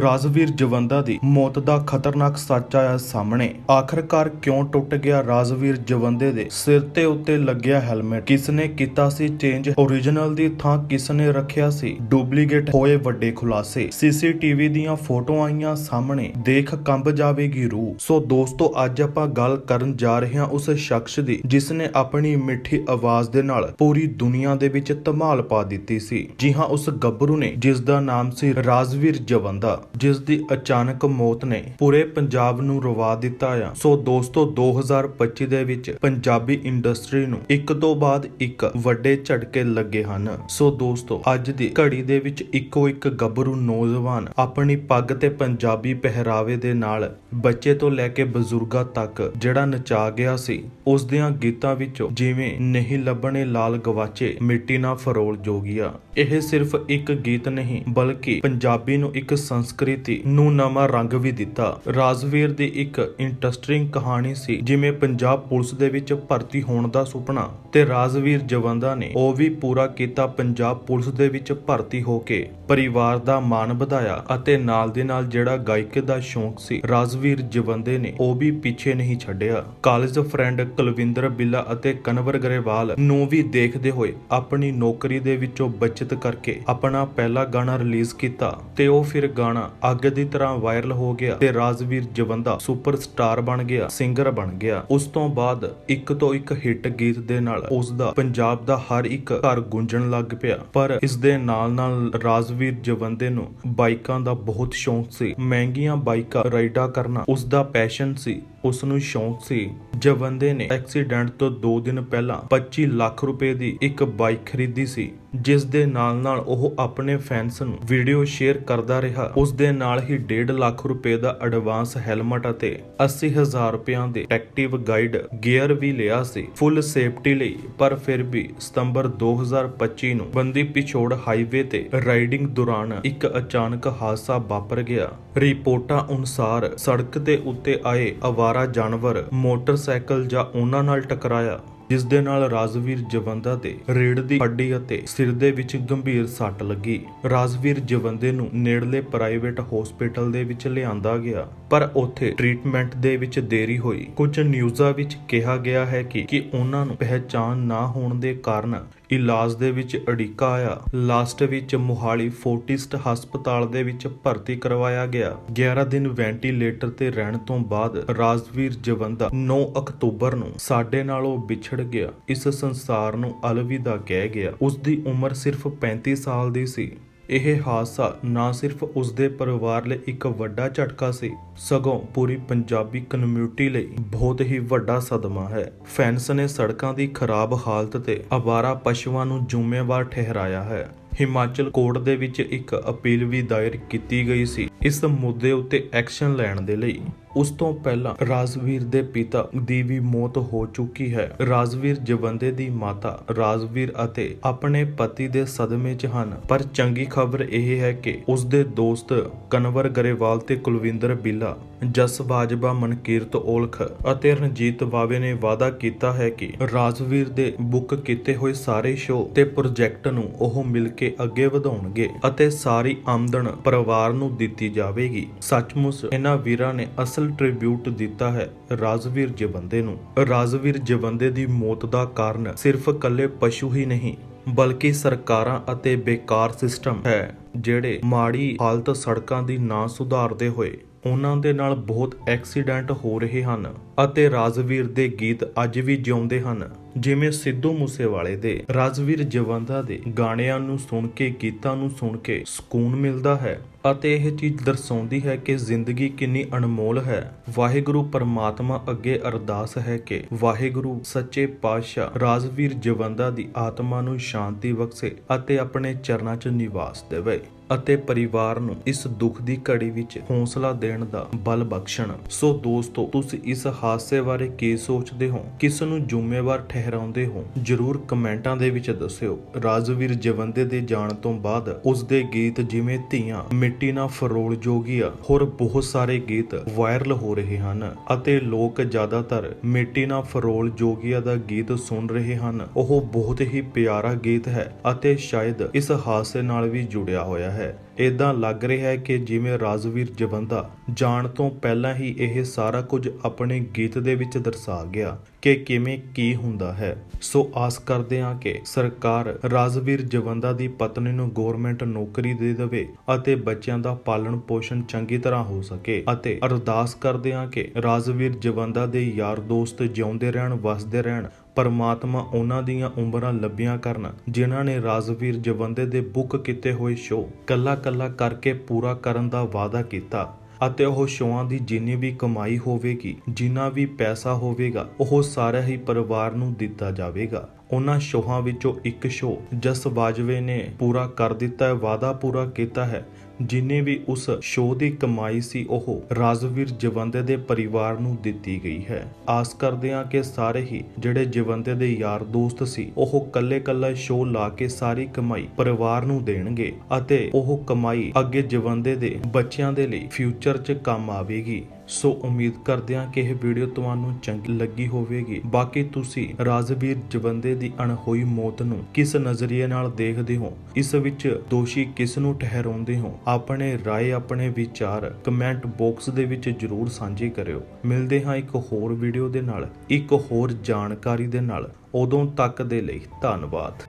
ਰਾਜਵੀਰ ਜਵੰਦਾ ਦੀ ਮੌਤ ਦਾ ਖਤਰਨਾਕ ਸੱਚ ਆਇਆ ਸਾਹਮਣੇ। ਆਖਰਕਾਰ ਕਿਉਂ ਟੁੱਟ ਗਿਆ ਰਾਜਵੀਰ ਜਵੰਦੇ ਦੇ ਸਿਰ ਤੇ ਉੱਤੇ ਲੱਗਿਆ ਹੈਲਮਟ? ਕਿਸ ਨੇ ਕੀਤਾ ਸੀ ਚੇਂਜ? ਓਰੀਜਨਲ ਦੀ ਥਾਂ ਕਿਸ ਨੇ ਰੱਖਿਆ ਸੀ? ਡੁਪਲੀਕੇਟ ਹੋਏ ਵੱਡੇ ਖੁਲਾਸੇ। ਸੀਸੀਟੀਵੀ ਦੀਆਂ ਫੋਟੋਆਂ ਆਈਆਂ ਸਾਹਮਣੇ। ਦੇਖ ਕੰਬ ਜਾਵੇਗੀ ਰੂਹ। ਸੋ ਦੋਸਤੋ, ਅੱਜ ਆਪਾਂ ਗੱਲ ਕਰਨ ਜਾ ਰਹੇ ਹਾਂ ਉਸ ਸ਼ਖਸ ਦੀ ਜਿਸ ਨੇ ਆਪਣੀ ਮਿੱਠੀ ਆਵਾਜ਼ ਦੇ ਨਾਲ ਪੂਰੀ ਦੁਨੀਆ ਦੇ ਵਿੱਚ ਧਮਾਲ ਪਾ ਦਿੱਤੀ ਸੀ। ਜੀ ਹਾਂ, ਉਸ ਗੱਭਰੂ ਨੇ ਜਿਸ ਦਾ ਨਾਮ ਸੀ ਰਾਜਵੀਰ ਜਵੰਦਾ। ਜਿਸ ਦੀ ਅਚਾਨਕ ਮੌਤ ਨੇ ਪੂਰੇ ਪੰਜਾਬ ਨੂੰ ਰਵਾ ਦਿੱਤਾ ਆ। ਸੋ ਦੋਸਤੋ 2025 ਦੇ ਵਿੱਚ ਪੰਜਾਬੀ ਇੰਡਸਟਰੀ ਨੂੰ ਇੱਕ ਤੋਂ ਬਾਅਦ ਇੱਕ ਵੱਡੇ ਝਟਕੇ ਲੱਗੇ ਹਨ। ਸੋ ਦੋਸਤੋ, ਅੱਜ ਦੀ ਘੜੀ ਦੇ ਵਿੱਚ ਇੱਕੋ ਇੱਕ ਗੱਭਰੂ ਨੌਜਵਾਨ ਆਪਣੀ ਪੱਗ ਤੇ ਪੰਜਾਬੀ ਪਹਿਰਾਵੇ ਦੇ ਨਾਲ ਬੱਚੇ ਤੋਂ ਲੈ ਕੇ ਬਜ਼ੁਰਗਾਂ ਤੱਕ ਜਿਹੜਾ ਨਚਾ ਗਿਆ ਸੀ, ਉਸ ਦੀਆਂ ਗੀਤਾਂ ਵਿੱਚੋਂ ਜਿਵੇਂ ਨਹੀਂ ਲੱਭਣੇ ਲਾਲ ਗਵਾਚੇ, ਮਿੱਟੀ ਨਾ ਫਰੋਲ ਜੋਗੀਆ। ਇਹ ਸਿਰਫ ਇੱਕ ਗੀਤ ਨਹੀਂ, ਬਲਕਿ ਪੰਜਾਬੀ ਨੂੰ ਇੱਕ ਸੰਸਕ੍ਰਿਤੀ ਨੂੰ ਨਵਾਂ ਰੰਗ ਵੀ ਦਿੱਤਾ। ਰਾਜਵੀਰ ਦੀ ਇੱਕ ਇੰਟਰਸਟਿੰਗ ਕਹਾਣੀ ਸੀ, ਜਿਵੇਂ ਪੰਜਾਬ ਪੁਲਿਸ ਦੇ ਵਿੱਚ ਭਰਤੀ ਹੋਣ ਦਾ ਸੁਪਨਾ, ਤੇ ਰਾਜਵੀਰ ਜਵੰਦਾ ਨੇ ਉਹ ਵੀ ਪੂਰਾ ਕੀਤਾ ਪੰਜਾਬ ਪੁਲਿਸ ਦੇ ਵਿੱਚ ਭਰਤੀ ਹੋ ਕੇ। ਪਰਿਵਾਰ ਦਾ ਮਾਣ ਵਧਾਇਆ ਅਤੇ ਨਾਲ ਦੇ ਨਾਲ ਜਿਹੜਾ ਗਾਇਕ ਦਾ ਸ਼ੌਂਕ ਸੀ, ਰਾਜਵੀਰ ਜਵੰਦੇ ਨੇ ਉਹ ਵੀ ਪਿੱਛੇ ਨਹੀਂ ਛੱਡਿਆ। ਕਾਲਜ ਫਰੈਂਡ ਕੁਲਵਿੰਦਰ ਬਿੱਲਾ ਅਤੇ ਕਨਵਰ ਗਰੇਵਾਲ ਨੂੰ ਵੀ ਦੇਖਦੇ ਹੋਏ ਆਪਣੀ ਨੌਕਰੀ ਦੇ ਵਿੱਚੋਂ ਬਚਤ ਕਰਕੇ ਆਪਣਾ ਪਹਿਲਾ ਗਾਣਾ ਰਿਲੀਜ਼ ਕੀਤਾ ਤੇ ਉਹ ਫਿਰ ਗਾਣਾ ਅੱਗ ਦੀ ਤਰ੍ਹਾਂ ਵਾਇਰਲ ਹੋ ਗਿਆ ਤੇ ਰਾਜਵੀਰ ਜਵੰਦਾ ਸੁਪਰਸਟਾਰ ਬਣ ਗਿਆ ਸਿੰਗਰ ਬਣ ਗਿਆ। ਉਸ ਤੋਂ ਬਾਅਦ ਇੱਕ ਤੋਂ ਇੱਕ ਹਿੱਟ ਗੀਤ ਦੇ ਨਾਲ ਉਸ ਦਾ ਪੰਜਾਬ ਦਾ ਹਰ ਇੱਕ ਘਰ ਗੂੰਜਣ ਲੱਗ ਪਿਆ। ਪਰ ਇਸ ਦੇ ਨਾਲ ਨਾਲ ਰਾਜਵੀਰ ਜਵੰਦੇ ਨੂੰ ਬਾਈਕਾਂ ਦਾ ਬਹੁਤ ਸ਼ੌਂਕ ਸੀ। ਮਹਿੰਗੀਆਂ ਬਾਈਕਾਂ ਰਾਈਡਾਂ ਕਰ ਕਰਨਾ ਉਸ ਦਾ ਪੈਸ਼ਨ ਸੀ। ਉਸ ਨੂੰ ਸ਼ੌਂਕ ਸੀ। ਜਵੰਦੇ ਨੇ ਐਕਸੀਡੈਂਟ ਤੋਂ 2 ਦਿਨ ਪਹਿਲਾਂ 25 ਲੱਖ ਰੁਪਏ ਦੀ ਇੱਕ ਬਾਈਕ ਖਰੀਦੀ ਸੀ, ਜਿਸ ਦੇ ਨਾਲ ਨਾਲ ਉਹ ਆਪਣੇ ਫੈਨਸ ਨੂੰ ਵੀਡੀਓ ਸ਼ੇਅਰ ਕਰਦਾ ਰਿਹਾ। ਉਸ ਦੇ ਨਾਲ ਹੀ 1.5 ਲੱਖ ਰੁਪਏ ਦਾ ਐਡਵਾਂਸ ਹੈਲਮਟ ਅਤੇ 80000 ਰੁਪਿਆਂ ਦੇ ਐਕਟਿਵ ਗਾਈਡ ਗੀਅਰ ਵੀ ਲਿਆ ਸੀ। ਫੁੱਲ ਸੇਫਟੀ ਲਈ, ਪਰ ਫਿਰ ਵੀ ਸਤੰਬਰ 2025 ਨੂੰ ਬੰਦੀ ਪਿਛੋੜ ਹਾਈਵੇ ਤੇ ਰਾਈਡਿੰਗ ਦੌਰਾਨ ਇੱਕ ਅਚਾਨਕ ਹਾਦਸਾ ਵਾਪਰ ਗਿਆ। ਰਿਪੋਰਟਾਂ ਅਨੁਸਾਰ ਸੜਕ ਦੇ ਉੱਤੇ ਆਏ ਅਵਾਰਾ ਜਾਨਵਰ, ਮੋਟਰਸਾਈਕਲ ਜਾਂ ਉਹਨਾਂ ਨਾਲ ਟਕਰਾਇਆ, ਜਿਸ ਦੇ ਨਾਲ ਰਾਜਵੀਰ ਜਵੰਦਾ ਦੇ ਰੀੜ ਦੀ ਹੱਡੀ ਅਤੇ ਸਿਰ ਦੇ ਵਿੱਚ ਗੰਭੀਰ ਸੱਟ ਲੱਗੀ। ਰਾਜਵੀਰ ਜਵੰਦੇ ਨੂੰ ਨੇੜਲੇ ਪ੍ਰਾਈਵੇਟ ਹਸਪੀਟਲ ਦੇ ਵਿੱਚ ਲਿਆਂਦਾ ਗਿਆ, ਪਰ ਉੱਥੇ ਟ੍ਰੀਟਮੈਂਟ ਦੇ ਵਿੱਚ ਦੇਰੀ ਹੋਈ। ਕੁਝ ਨਿਊਜ਼ਾਂ ਵਿੱਚ ਕਿਹਾ ਗਿਆ ਹੈ ਕਿ ਕਿ ਉਹਨਾਂ ਨੂੰ ਪਹਿਚਾਨ ਨਾ ਹੋਣ ਦੇ ਕਾਰਨ ਇਲਾਜ ਦੇ ਵਿੱਚ ਅੜਿੱਕਾ ਆਇਆ। ਲਾਸਟ ਵਿੱਚ ਮੁਹਾਲੀ ਫੋਰਟਿਸਟ ਹਸਪਤਾਲ ਦੇ ਵਿੱਚ ਭਰਤੀ ਕਰਵਾਇਆ ਗਿਆ। 11 ਦਿਨ ਵੈਂਟੀਲੇਟਰ ਤੇ ਰਹਿਣ ਤੋਂ ਬਾਅਦ ਰਾਜਵੀਰ ਜਵੰਦਾ 9 ਅਕਤੂਬਰ ਨੂੰ ਸਾਡੇ ਨਾਲੋਂ ਵਿਛੜ ਗਿਆ। ਇਸ ਸੰਸਾਰ ਨੂੰ ਅਲਵਿਦਾ ਕਹਿ ਗਿਆ। ਉਸ ਦੀ ਉਮਰ ਸਿਰਫ 35 ਸਾਲ ਦੀ ਸੀ। ਇਹ ਹਾਦਸਾ ਨਾ ਸਿਰਫ ਉਸ ਦੇ ਪਰਿਵਾਰ ਲਈ ਇੱਕ ਵੱਡਾ ਝਟਕਾ ਸੀ, ਸਗੋਂ ਪੂਰੀ ਪੰਜਾਬੀ ਕਮਿਊਨਿਟੀ ਲਈ ਬਹੁਤ ਹੀ ਵੱਡਾ ਸਦਮਾ ਹੈ। ਫੈਨਸ ਨੇ ਸੜਕਾਂ ਦੀ ਖਰਾਬ ਹਾਲਤ ਤੇ ਅਵਾਰਾ ਪਸ਼ੂਆਂ ਨੂੰ ਜ਼ਿੰਮੇਵਾਰ ਠਹਿਰਾਇਆ ਹੈ। ਹਿਮਾਚਲ ਕੋਰਟ ਦੇ ਵਿੱਚ ਇੱਕ ਅਪੀਲ ਵੀ ਦਾਇਰ ਕੀਤੀ ਗਈ ਸੀ ਇਸ ਮੁੱਦੇ ਉੱਤੇ ਐਕਸ਼ਨ ਲੈਣ ਦੇ ਲਈ। ਉਸ ਤੋਂ ਪਹਿਲਾਂ ਰਾਜਵੀਰ ਦੇ ਪਿਤਾ ਦੀ ਵੀ ਮੌਤ ਹੋ ਚੁੱਕੀ ਹੈ। ਰਾਜਵੀਰ ਜਵੰਦੇ ਦੀ ਮਾਤਾ ਰਾਜਵੀਰ ਅਤੇ ਆਪਣੇ ਪਤੀ ਦੇ ਸਦਮੇ 'ਚ ਹਨ। ਪਰ ਚੰਗੀ ਖਬਰ ਇਹ ਹੈ ਕਿ ਉਸ ਦੇ ਦੋਸਤ ਕਨਵਰ ਗਰੇਵਾਲ ਤੇ ਕੁਲਵਿੰਦਰ ਬਿੱਲਾ ਜਸ ਬਾਜਵਾ ਮਨਕੀਰਤ ਔਲਖ ਅਤੇ ਰਣਜੀਤ ਬਾਵੇ ਨੇ ਵਾਅਦਾ ਕੀਤਾ ਹੈ ਕਿ ਰਾਜਵੀਰ ਦੇ ਬੁੱਕ ਕੀਤੇ ਹੋਏ ਸਾਰੇ ਸ਼ੋਅ ਤੇ ਪ੍ਰੋਜੈਕਟ ਨੂੰ ਉਹ ਮਿਲ ਕੇ ਅੱਗੇ ਵਧਾਉਣਗੇ ਅਤੇ ਸਾਰੀ ਆਮਦਨ ਪਰਿਵਾਰ ਨੂੰ ਦਿੱਤੀ ਜਾਵੇਗੀ। ਸੱਚਮੁੱਚ ਇਹਨਾਂ ਵੀਰਾਂ ਨੇ ਅਸਲ ਟ੍ਰਿਬਿਊਟ ਦਿੱਤਾ ਹੈ ਰਾਜਵੀਰ ਜਵੰਦੇ ਨੂੰ। ਰਾਜਵੀਰ ਜਵੰਦੇ ਦੀ ਮੌਤ ਦਾ ਕਾਰਨ ਸਿਰਫ ਇਕੱਲੇ ਪਸ਼ੂ ਹੀ ਨਹੀਂ, ਬਲਕਿ ਸਰਕਾਰਾਂ ਅਤੇ ਬੇਕਾਰ ਸਿਸਟਮ ਹੈ, ਜਿਹੜੇ ਮਾੜੀ ਹਾਲਤ ਸੜਕਾਂ ਦੀ ਨਾ ਸੁਧਾਰਦੇ ਹੋਏ ਉਹਨਾਂ ਦੇ ਨਾਲ ਬਹੁਤ ਐਕਸੀਡੈਂਟ ਹੋ ਰਹੇ ਹਨ ਅਤੇ ਰਾਜਵੀਰ ਦੇ ਗੀਤ ਅੱਜ ਵੀ ਜਿਉਂਦੇ ਹਨ, ਜਿਵੇਂ ਸਿੱਧੂ ਮੂਸੇਵਾਲੇ ਦੇ। ਰਾਜਵੀਰ ਜਵੰਦਾ ਦੇ ਗਾਣਿਆਂ ਨੂੰ ਸੁਣ ਕੇ, ਗੀਤਾਂ ਨੂੰ ਸੁਣ ਕੇ ਸਕੂਨ ਮਿਲਦਾ ਹੈ। ਅਤੇ ਇਹ ਚੀਜ਼ ਦਰਸਾਉਂਦੀ ਹੈ ਕਿ ਜ਼ਿੰਦਗੀ ਕਿੰਨੀ ਅਨਮੋਲ ਹੈ। ਵਾਹਿਗੁਰੂ ਪਰਮਾਤਮਾ ਅੱਗੇ ਅਰਦਾਸ ਹੈ ਕਿ ਵਾਹਿਗੁਰੂ ਸੱਚੇ ਪਾਤਸ਼ਾਹ ਰਾਜਵੀਰ ਜਵੰਦਾ ਦੀ ਆਤਮਾ ਨੂੰ ਸ਼ਾਂਤੀ ਬਖਸ਼ੇ ਅਤੇ ਆਪਣੇ ਚਰਨਾਂ 'ਚ ਨਿਵਾਸ ਦੇਵੇ ਅਤੇ ਪਰਿਵਾਰ ਨੂੰ ਇਸ ਦੁੱਖ ਦੀ ਘੜੀ ਵਿੱਚ ਹੌਸਲਾ ਦੇਣ ਦਾ ਬਲ ਬਖਸ਼ਣ। ਸੋ ਦੋਸਤੋ, ਤੁਸੀਂ ਇਸ ਹਾਦਸੇ ਬਾਰੇ ਕੀ ਸੋਚਦੇ ਹੋ? ਕਿਸ ਨੂੰ ਜ਼ਿੰਮੇਵਾਰ ਠਹਿਰਾਉਂਦੇ ਹੋ? ਜਰੂਰ ਕਮੈਂਟਾਂ ਦੇ ਵਿੱਚ ਦੱਸਿਓ। ਰਾਜਵੀਰ ਜਵੰਦੇ ਦੇ ਜਾਣ ਤੋਂ ਬਾਅਦ ਉਸ ਦੇ ਗੀਤ ਜਿਵੇਂ ਧੀਆਂ ਮਿੱਟੀ ਨਾ ਫਰੋਲ ਜੋਗੀਆ ਹੋਰ ਬਹੁਤ ਸਾਰੇ ਗੀਤ ਵਾਇਰਲ ਹੋ ਰਹੇ ਹਨ ਅਤੇ ਲੋਕ ਜ਼ਿਆਦਾਤਰ ਮਿੱਟੀ ਨਾ ਫਰੋਲ ਜੋਗੀਆ ਦਾ ਗੀਤ ਸੁਣ ਰਹੇ ਹਨ। ਉਹ ਬਹੁਤ ਹੀ ਪਿਆਰਾ ਗੀਤ ਹੈ ਅਤੇ ਸ਼ਾਇਦ ਇਸ ਹਾਦਸੇ ਨਾਲ ਵੀ ਜੁੜਿਆ ਹੋਇਆ ਹੈ। ਇਦਾਂ ਲੱਗ ਰਿਹਾ ਹੈ ਕਿ ਜਿਵੇਂ ਰਾਜਵੀਰ ਜਵੰਦਾ ਜਾਣ ਤੋਂ ਪਹਿਲਾਂ ਹੀ ਇਹ ਸਾਰਾ ਕੁਝ ਆਪਣੇ ਗੀਤ ਦੇ ਵਿੱਚ ਦਰਸਾ ਗਿਆ। ਕਿ ਕਿਵੇਂ ਕੀ ਹੁੰਦਾ ਹੈ। ਸੋ ਆਸ ਕਰਦੇ ਹਾਂ ਕਿ ਸਰਕਾਰ ਰਾਜਵੀਰ ਜਵੰਦਾ ਦੀ ਪਤਨੀ ਨੂੰ ਗਵਰਨਮੈਂਟ ਨੌਕਰੀ ਦੇ ਦੇਵੇ ਅਤੇ ਬੱਚਿਆਂ ਦਾ ਪਾਲਣ ਪੋਸ਼ਣ ਚੰਗੀ ਤਰ੍ਹਾਂ ਹੋ ਸਕੇ ਅਤੇ ਅਰਦਾਸ ਕਰਦੇ ਹਾਂ ਕਿ ਰਾਜਵੀਰ ਜਵੰਦਾ ਦੇ ਯਾਰ ਦੋਸਤ ਜਿਉਂਦੇ ਰਹਿਣ, ਵਸਦੇ ਰਹਿਣ, ਪਰਮਾਤਮਾ ਉਹਨਾਂ ਦੀਆਂ ਉਮਰਾਂ ਲੱਭੀਆਂ ਕਰਨ, ਜਿਨ੍ਹਾਂ ਨੇ ਰਾਜਵੀਰ ਜਵੰਦੇ ਦੇ ਬੁੱਕ ਕੀਤੇ ਹੋਏ ਸ਼ੋਅ ਕੱਲਾ ਕੱਲਾ ਕਰਕੇ ਪੂਰਾ ਕਰਨ ਦਾ ਵਾਅਦਾ ਕੀਤਾ। ਅਤੇ ਉਹ ਸ਼ੋਆਂ ਦੀ ਜਿੰਨੀ ਵੀ ਕਮਾਈ ਹੋਵੇਗੀ, ਜਿੰਨਾ ਵੀ ਪੈਸਾ ਹੋਵੇਗਾ, ਉਹ ਸਾਰਾ ਹੀ ਪਰਿਵਾਰ ਨੂੰ ਦਿੱਤਾ ਜਾਵੇਗਾ। ਉਹਨਾਂ ਸ਼ੋਹਾਂ ਵਿੱਚੋਂ ਇੱਕ ਸ਼ੋਅ ਜਸ ਬਾਜਵੇ ਨੇ ਪੂਰਾ ਕਰ ਦਿੱਤਾ ਹੈ, ਵਾਅਦਾ ਪੂਰਾ ਕੀਤਾ ਹੈ। ਜਿੰਨੇ ਵੀ ਉਸ ਸ਼ੋਅ ਦੀ ਕਮਾਈ ਸੀ, ਉਹ ਰਾਜਵੀਰ ਜਵੰਦੇ ਦੇ ਪਰਿਵਾਰ ਨੂੰ ਦਿੱਤੀ ਗਈ ਹੈ। ਆਸ ਕਰਦੇ ਹਾਂ ਕਿ ਸਾਰੇ ਹੀ ਜਿਹੜੇ ਜਵੰਦੇ ਦੇ ਯਾਰ ਦੋਸਤ ਸੀ, ਉਹ ਕੱਲੇ ਕੱਲਾ ਸ਼ੋਅ ਲਾ ਕੇ ਸਾਰੀ ਕਮਾਈ ਪਰਿਵਾਰ ਨੂੰ ਦੇਣਗੇ ਅਤੇ ਉਹ ਕਮਾਈ ਅੱਗੇ ਜਵੰਦੇ ਦੇ ਬੱਚਿਆਂ ਦੇ ਲਈ ਫਿਊਚਰ 'ਚ ਕੰਮ ਆਵੇਗੀ। ਸੋ ਉਮੀਦ ਕਰਦੇ ਹਾਂ ਕਿ ਇਹ ਵੀਡੀਓ ਤੁਹਾਨੂੰ ਚੰਗੀ ਲੱਗੀ ਹੋਵੇਗੀ ਬਾਕੀ ਤੁਸੀਂ ਰਾਜਵੀਰ ਜਵੰਦੇ ਦੀ ਅਣਹੋਈ ਮੌਤ ਨੂੰ ਕਿਸ ਨਜ਼ਰੀਏ ਨਾਲ ਦੇਖਦੇ ਹੋ ਇਸ ਵਿੱਚ ਦੋਸ਼ੀ ਕਿਸ ਨੂੰ ਠਹਿਰਾਉਂਦੇ ਹੋ ਆਪਣੇ رائے ਆਪਣੇ ਵਿਚਾਰ ਕਮੈਂਟ ਬਾਕਸ ਦੇ ਵਿੱਚ ਜਰੂਰ ਸਾਂਝੇ ਕਰਿਓ ਮਿਲਦੇ ਹਾਂ ਇੱਕ ਹੋਰ ਵੀਡੀਓ ਦੇ ਨਾਲ ਇੱਕ ਹੋਰ ਜਾਣਕਾਰੀ ਦੇ ਨਾਲ ਉਦੋਂ ਤੱਕ ਦੇ ਲਈ ਧੰਨਵਾਦ